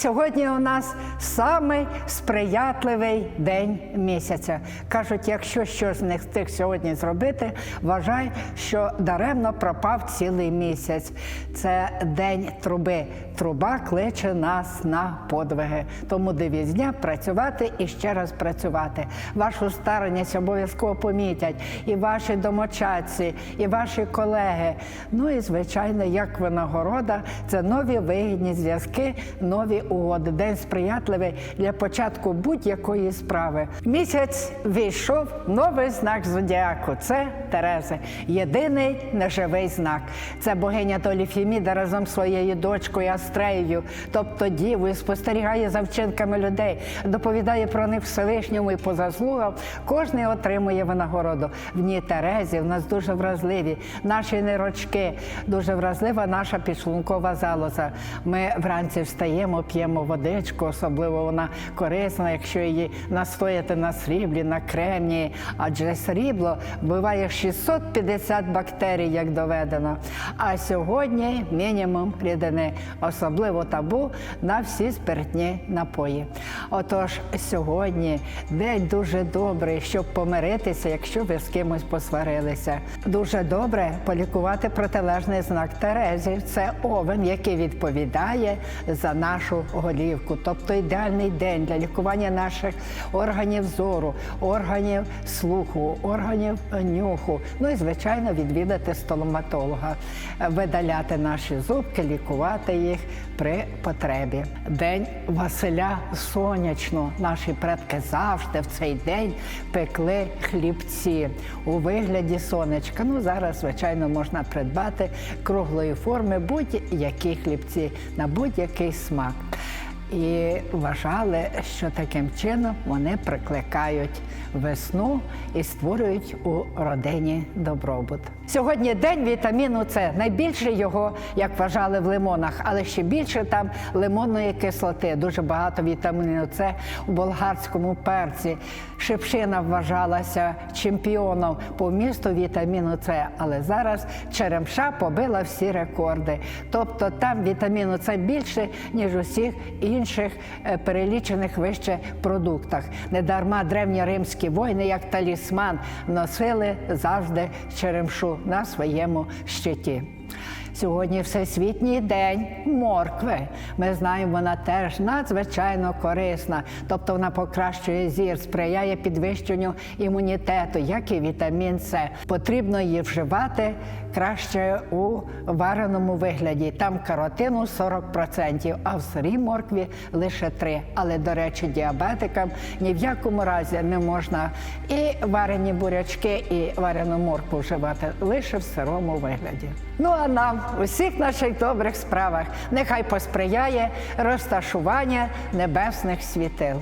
Сьогодні у нас самий сприятливий день місяця. Кажуть, якщо щось не встиг сьогодні зробити, вважай, що даремно пропав цілий місяць. Це день труби. Труба кличе нас на подвиги. Тому дивіться дня працювати і ще раз працювати. Вашу стареність обов'язково помітять і ваші домочадці, і ваші колеги. Ну і звичайно, як винагорода, це нові вигідні зв'язки, нові угоди. День сприятливий для початку будь-якої справи. Місяць війшов новий знак зодіаку. Це Терези. Єдиний неживий знак. Це богиня Толі Фіміда разом з своєю дочкою Астреєю, тобто дівою, спостерігає за вчинками людей, доповідає про них Всевишньому і по заслугам. Кожний отримує винагороду. В ній Терезі в нас дуже вразливі, наші нирочки, дуже вразлива наша підшлункова залоза. Ми вранці встаємо, п'ємо водичку, особливо вона корисна, якщо її настояти на сріблі, на кремнії. Адже срібло вбиває 650 бактерій, як доведено. А сьогодні мінімум рідини, особливо табу на всі спиртні напої. Отож, сьогодні день дуже добрий, щоб помиритися, якщо ви з кимось посварилися. Дуже добре полікувати протилежний знак Терезі. Це овен, який відповідає за нашу голівку. Тобто ідеальний день для лікування наших органів зору, органів слуху, органів нюху. Ну і звичайно відвідати стоматолога, видаляти наші зубки, лікувати їх при потребі. День Василя сонячно. Наші предки завжди в цей день пекли хлібці у вигляді сонечка. Ну зараз, звичайно, можна придбати круглої форми будь-які хлібці на будь-який смак. І вважали, що таким чином вони прикликають весну і створюють у родині добробут. Сьогодні день вітаміну С. Найбільше його, як вважали в лимонах, але ще більше там лимонної кислоти. Дуже багато вітаміну С у болгарському перці. Шипшина вважалася чемпіоном по вмісту вітаміну С, але зараз черемша побила всі рекорди. Тобто там вітаміну С більше, ніж усіх інших е, перелічених вище продуктах. Недарма древні римські воїни, як талісман, носили завжди черемшу на своєму щиті. Сьогодні всесвітній день моркви. Ми знаємо, вона теж надзвичайно корисна, тобто вона покращує зір, сприяє підвищенню імунітету, як і вітамін С. Потрібно її вживати краще у вареному вигляді. Там каротину 40%, а в сирій моркві лише 3%. Але, до речі, діабетикам ні в якому разі не можна і варені бурячки, і варену моркву вживати лише в сирому вигляді. Ну а нам у всіх наших добрих справах нехай посприяє розташування небесних світил.